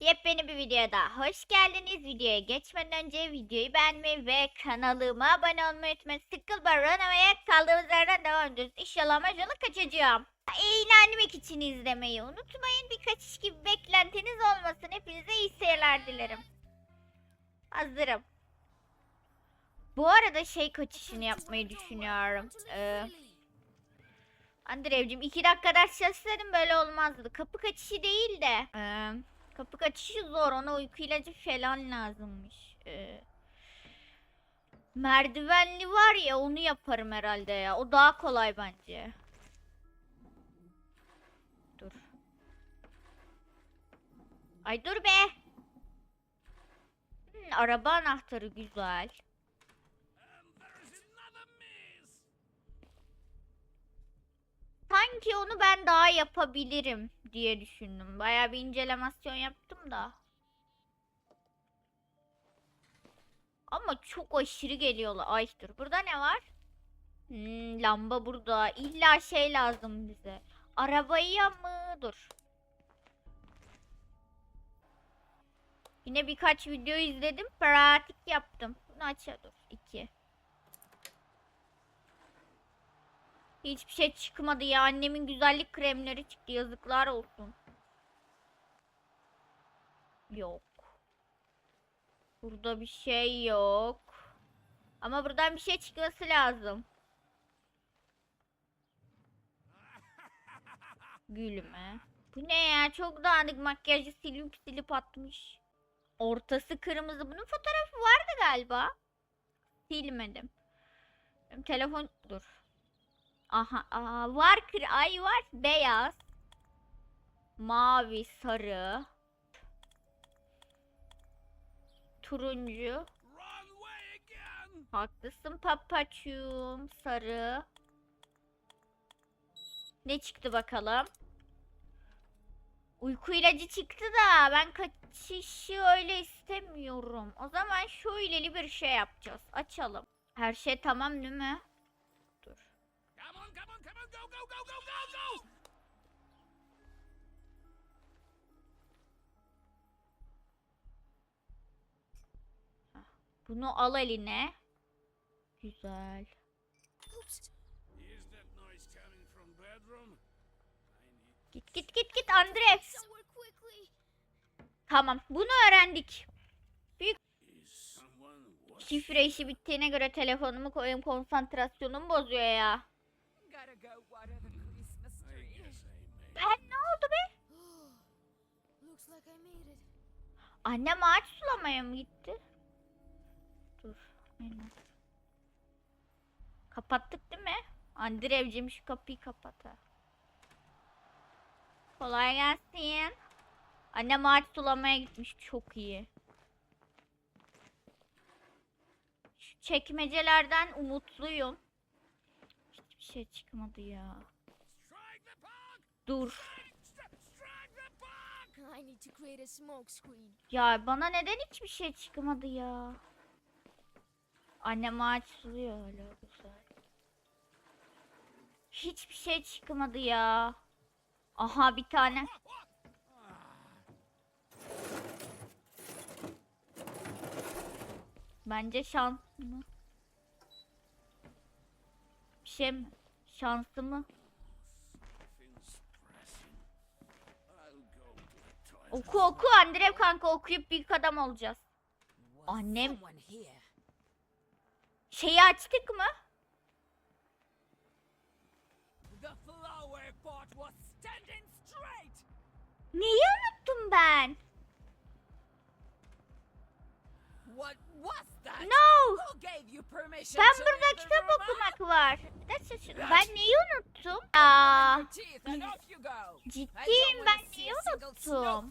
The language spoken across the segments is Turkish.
Yepyeni bir videoya daha hoş geldiniz. Videoya geçmeden önce videoyu beğenmeyi ve kanalıma abone olmayı unutmayın. Sıkıl Runaway'e kaldığımız yerden devam ediyoruz. İnşallah macalı kaçacağım. Eğlenmek için izlemeyi unutmayın. Bir kaçış gibi beklentiniz olmasın. Hepinize iyi seyirler dilerim. Hazırım. Bu arada şey kaçışını yapmayı düşünüyorum. Ee, Andrevcim iki dakika ders çalışsaydım böyle olmazdı. Kapı kaçışı değil de. eee, kapı kaçışı zor. Ona uyku ilacı falan lazımmış. Eee, merdivenli var ya onu yaparım herhalde ya. O daha kolay bence. Dur. Ay dur be. Hmm, araba anahtarı güzel. Sanki onu ben daha yapabilirim diye düşündüm. Bayağı bir incelemasyon yaptım da. Ama çok aşırı geliyorlar. Ay dur. Burada ne var? Hmm, lamba burada. İlla şey lazım bize. Arabaya mı? Dur. Yine birkaç video izledim. Pratik yaptım. Bunu aç dur. 2. Hiçbir şey çıkmadı ya. Annemin güzellik kremleri çıktı. Yazıklar olsun. Yok. Burada bir şey yok. Ama buradan bir şey çıkması lazım. Gülme. Bu ne ya? Çok dağınık makyajı silip silip atmış. Ortası kırmızı. Bunun fotoğrafı vardı galiba. Silmedim. Benim telefon dur. Aha, aha var kır ay var beyaz. Mavi, sarı. Turuncu. Haklısın papaçum. Sarı. Ne çıktı bakalım? Uyku ilacı çıktı da ben kaçışı öyle istemiyorum. O zaman şöyleli bir şey yapacağız. Açalım. Her şey tamam değil mi? Bunu al eline. Güzel. Git git git git Andres. Tamam bunu öğrendik. watching? Şifre işi bittiğine göre telefonumu koyayım konsantrasyonumu bozuyor ya. Ben ne oldu be? Annem ağaç sulamaya mı gitti? Aynen. Kapattık değil mi? Andrevcim şu kapıyı kapat ha. Kolay gelsin. Annem ağaç sulamaya gitmiş. Çok iyi. Şu çekmecelerden umutluyum. Hiçbir şey çıkmadı ya. Dur. Ya bana neden hiçbir şey çıkmadı ya? Annem ağaç suluyor hala güzel. Hiçbir şey çıkmadı ya. Aha bir tane. Bence şans mı? Bir şey mi? Şansı mı? Oku oku Andrev kanka okuyup büyük adam olacağız. Annem. Şeyi açtık mı? Neyi unuttum ben? No! Ben burada kitap okumak var. Ben neyi unuttum? Aa. I ciddiyim ben neyi unuttum?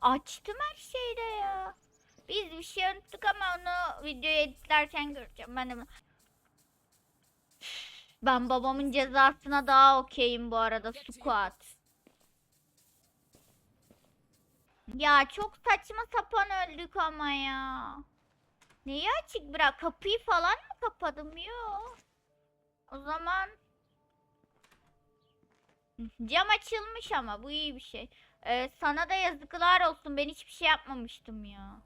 Açtım her şeyde ya. Biz bir şey unuttuk ama onu videoyu editlerken göreceğim. Ben de Ben babamın cezasına daha okeyim bu arada squat. Ya çok saçma sapan öldük ama ya. Neyi açık bırak? Kapıyı falan mı kapadım? Yok. O zaman Cam açılmış ama bu iyi bir şey. Ee, sana da yazıklar olsun. Ben hiçbir şey yapmamıştım ya.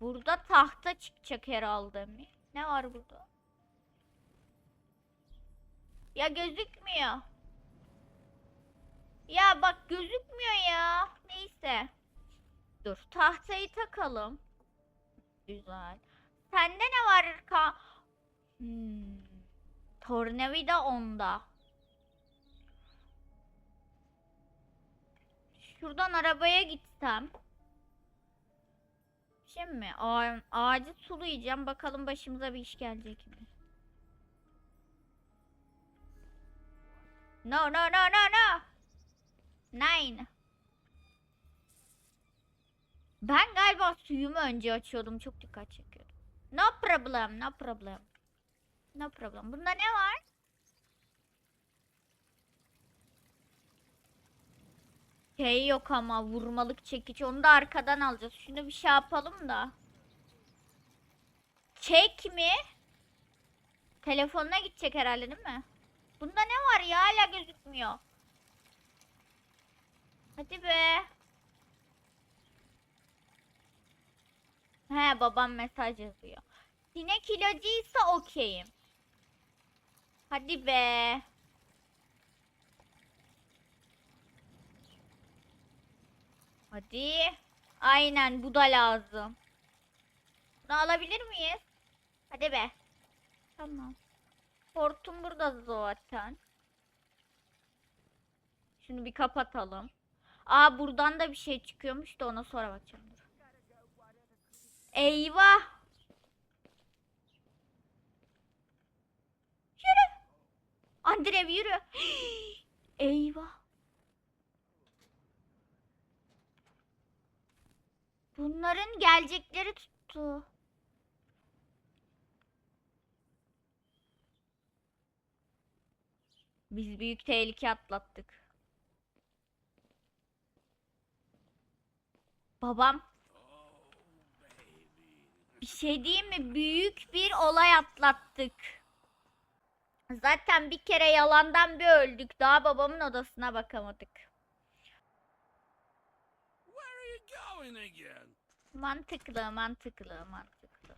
Burada tahta çıkacak herhalde mi? Ne var burada? Ya gözükmüyor. Ya bak gözükmüyor ya. Neyse. Dur tahtayı takalım. Güzel. Sende ne var ka? Hmm. Tornavida onda. Şuradan arabaya gitsem. Şimdi ağa- ağacı sulayacağım. Bakalım başımıza bir iş gelecek mi? No no no no no. Nine. Ben galiba suyumu önce açıyordum. Çok dikkat çekiyordum. No problem, no problem. No problem. Bunda ne var? Şey yok ama vurmalık çekiç. Onu da arkadan alacağız. Şunu bir şey yapalım da. Çek mi? Telefonuna gidecek herhalde değil mi? Bunda ne var ya? Hala gözükmüyor. Hadi be. He babam mesaj yazıyor. Sinek ilacıysa okeyim. Hadi be. Hadi. Aynen bu da lazım. Bunu alabilir miyiz? Hadi be. Tamam. Hortum burada zaten. Şunu bir kapatalım. Aa buradan da bir şey çıkıyormuş da ona sonra bakacağım. Eyvah. Yürü. Andrev yürü. Eyvah. Bunların gelecekleri tuttu. Biz büyük tehlike atlattık. Babam. Bir şey diyeyim mi? Büyük bir olay atlattık. Zaten bir kere yalandan bir öldük. Daha babamın odasına bakamadık. Where are you going again? Mantıklı, mantıklı, mantıklı.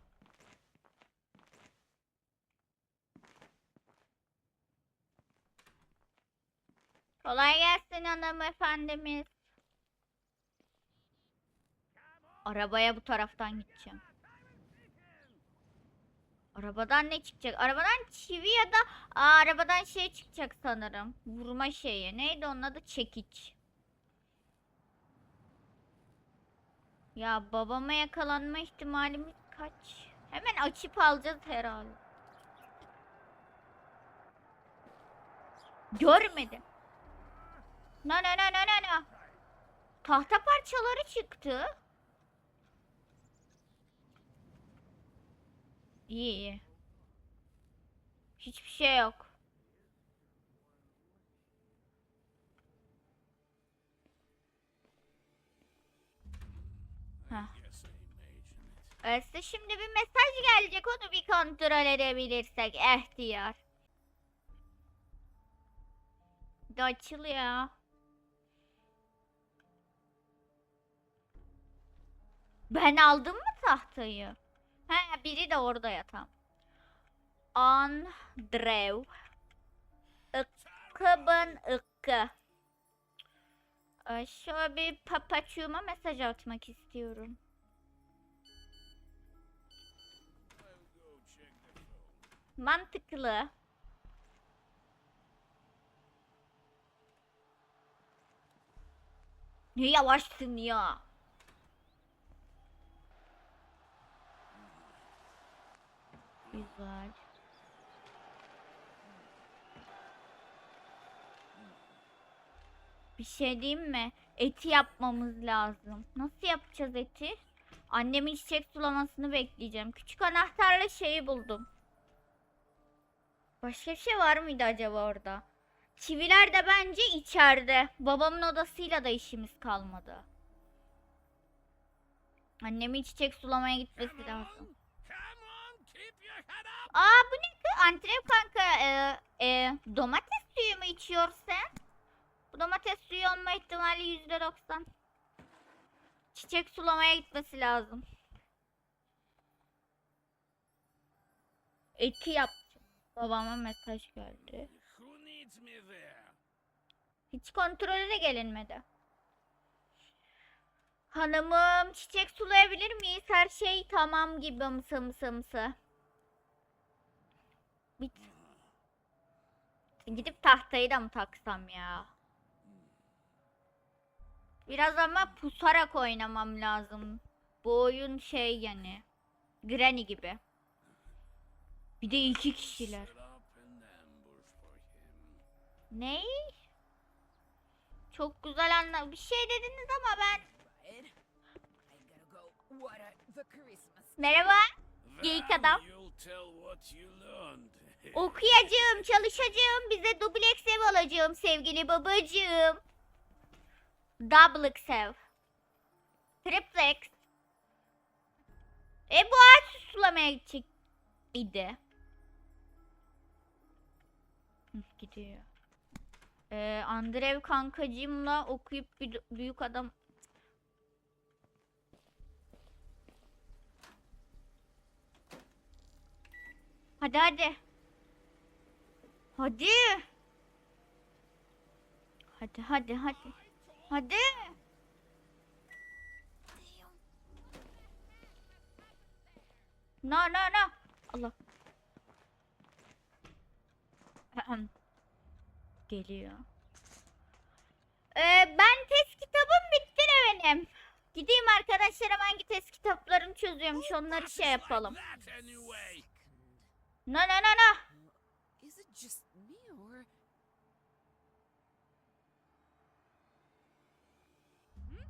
Kolay gelsin hanımefendimiz. Arabaya bu taraftan gideceğim. Arabadan ne çıkacak? Arabadan çivi ya da Aa, arabadan şey çıkacak sanırım. Vurma şeyi. Neydi onun adı? Çekiç. Ya babama yakalanma ihtimalimiz kaç? Hemen açıp alacağız herhalde. Görmedim. No no no no no no. Tahta parçaları çıktı. İyi. Hiçbir şey yok. Ee, size şimdi bir mesaj gelecek onu bir kontrol edebilirsek ihtiyar. De açılıyor. Ben aldım mı tahtayı? He biri de orada yatan. Andrew. Ikkıbın ıkkı. Ee, şöyle bir papaçuğuma mesaj atmak istiyorum. Mantıklı. Ne yavaşsın ya? Güzel. Bir şey diyeyim mi? Eti yapmamız lazım. Nasıl yapacağız eti? Annemin çiçek sulamasını bekleyeceğim. Küçük anahtarla şeyi buldum. Başka bir şey var mıydı acaba orada? Çiviler de bence içeride. Babamın odasıyla da işimiz kalmadı. Annemin çiçek sulamaya gitmesi lazım. Aa bu ne? Antrev kanka e, e, domates suyu mu içiyorsun? Bu domates suyu olma ihtimali yüzde doksan. Çiçek sulamaya gitmesi lazım. Eki yapacağım. Babama mesaj geldi. Hiç kontrole de gelinmedi. Hanımım çiçek sulayabilir miyiz? Her şey tamam gibi mısı mısı mısı. Bit. Gidip tahtayı da mı taksam ya? Biraz ama pusarak oynamam lazım. Bu oyun şey yani. Granny gibi. Bir de iki kişiler. Ney? Çok güzel anla. Bir şey dediniz ama ben. Merhaba. Geyik adam. Okuyacağım, çalışacağım. Bize dubleks ev alacağım sevgili babacığım. Doublex ev. Triplex. E bu ağaç sulamaya gidecek idi. Hı, Gidiyor. Ee, Andrev kankacığımla okuyup büyük adam Hadi hadi. Hadi. Hadi hadi hadi. Hadi. No no no. Allah. Geliyor. Ee, ben test kitabım bitti de benim. Gideyim arkadaşlarım hangi test kitaplarını çözüyormuş onları şey yapalım. No no no no. Hmm?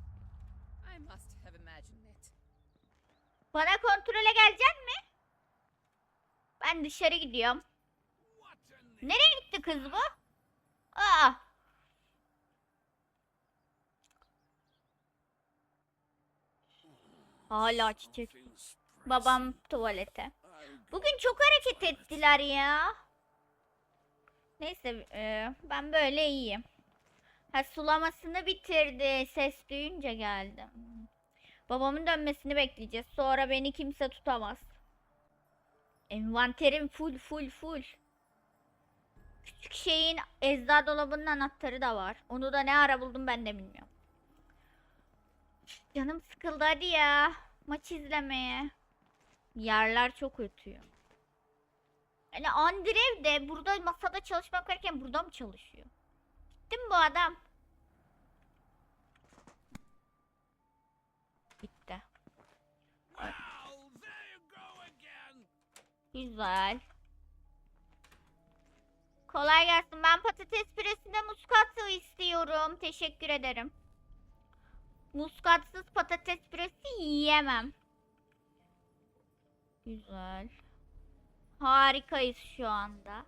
Bana kontrole gelecek mi? Ben dışarı gidiyorum. Nereye gitti kız bu? Aa. Hala çiçek. Babam tuvalete. Bugün çok hareket ettiler ya. Neyse e, ben böyle iyiyim. Ha sulamasını bitirdi. Ses duyunca geldim. Babamın dönmesini bekleyeceğiz. Sonra beni kimse tutamaz. Envanterim full full full. Küçük şeyin eczacı dolabının anahtarı da var. Onu da ne ara buldum ben de bilmiyorum. Canım sıkıldı hadi ya. Maç izlemeye. Yerler çok ötüyor. Yani Andrev de burada masada çalışmak varken burada mı çalışıyor? Gitti mi bu adam? Gitti. Güzel. Kolay gelsin. Ben patates püresinde muskatlı istiyorum. Teşekkür ederim. Muskatsız patates püresi yiyemem. Güzel. Harikayız şu anda.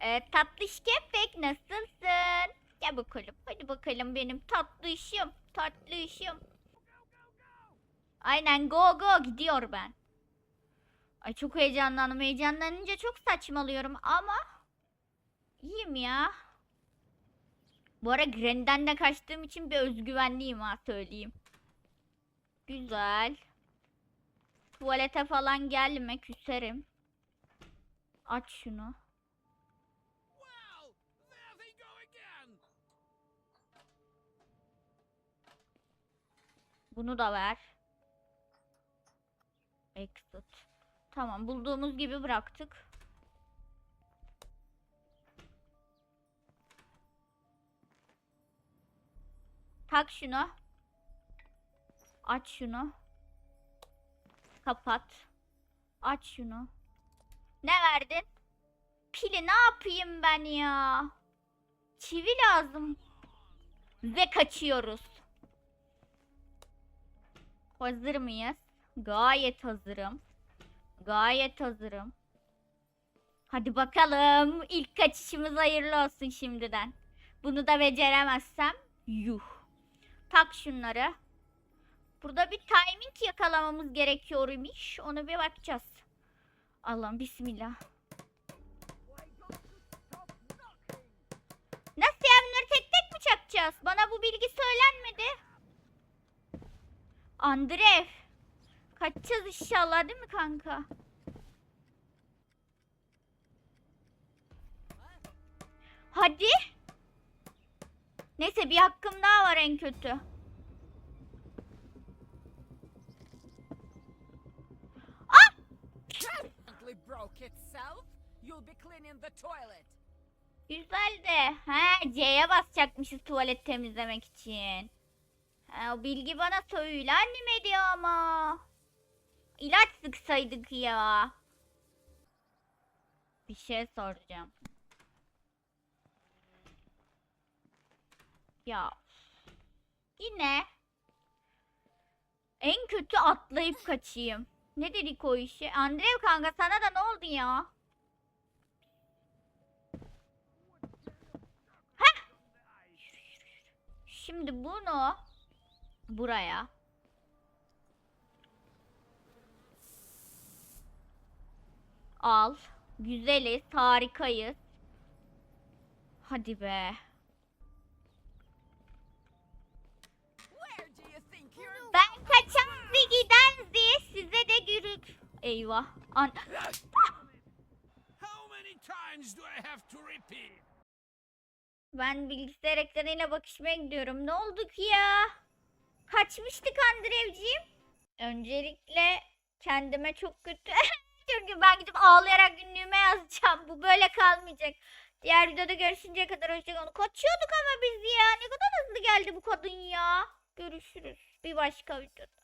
Ee, tatlış köpek nasılsın? Gel bakalım. Hadi bakalım benim tatlı işim. Tatlı işim. Aynen go go gidiyor ben. Ay çok heyecanlandım. Heyecanlanınca çok saçmalıyorum ama iyiyim ya. Bu ara Granny'den de kaçtığım için bir özgüvenliyim ha söyleyeyim. Güzel. Tuvalete falan gelme küserim. Aç şunu. Bunu da ver. Exit. Tamam bulduğumuz gibi bıraktık. Tak şunu. Aç şunu. Kapat. Aç şunu. Ne verdin? Pili ne yapayım ben ya? Çivi lazım. Ve kaçıyoruz. Hazır mıyız? Gayet hazırım. Gayet hazırım. Hadi bakalım. İlk kaçışımız hayırlı olsun şimdiden. Bunu da beceremezsem yuh. Tak şunları. Burada bir timing yakalamamız gerekiyormuş. Onu bir bakacağız. Allah'ım bismillah. Nasıl ya bunları tek tek mi yapacağız? Bana bu bilgi söylenmedi. Andrev. Kaçacağız inşallah değil mi kanka? Hadi. Neyse bir hakkım daha var en kötü. Ah! Güzel de. He C'ye basacakmışız tuvalet temizlemek için. He, o bilgi bana söylenmedi ama. İlaç sıksaydık ya. Bir şey soracağım. Ya. Yine. En kötü atlayıp kaçayım. Ne dedik o işe? Andrev kanka sana da ne oldu ya? Şimdi bunu buraya al. Güzeliz, harikayız. Hadi be. To repeat? ben bilgisayar ekranıyla bakışmaya gidiyorum. Ne oldu ki ya? Kaçmıştık Andrevciğim. Öncelikle kendime çok kötü. Çünkü ben gidip ağlayarak günlüğüme yazacağım. Bu böyle kalmayacak. Diğer videoda görüşünceye kadar hoşçakalın. Kaçıyorduk ama biz ya. Ne kadar hızlı geldi bu kadın ya. Görüşürüz. Bir başka videoda.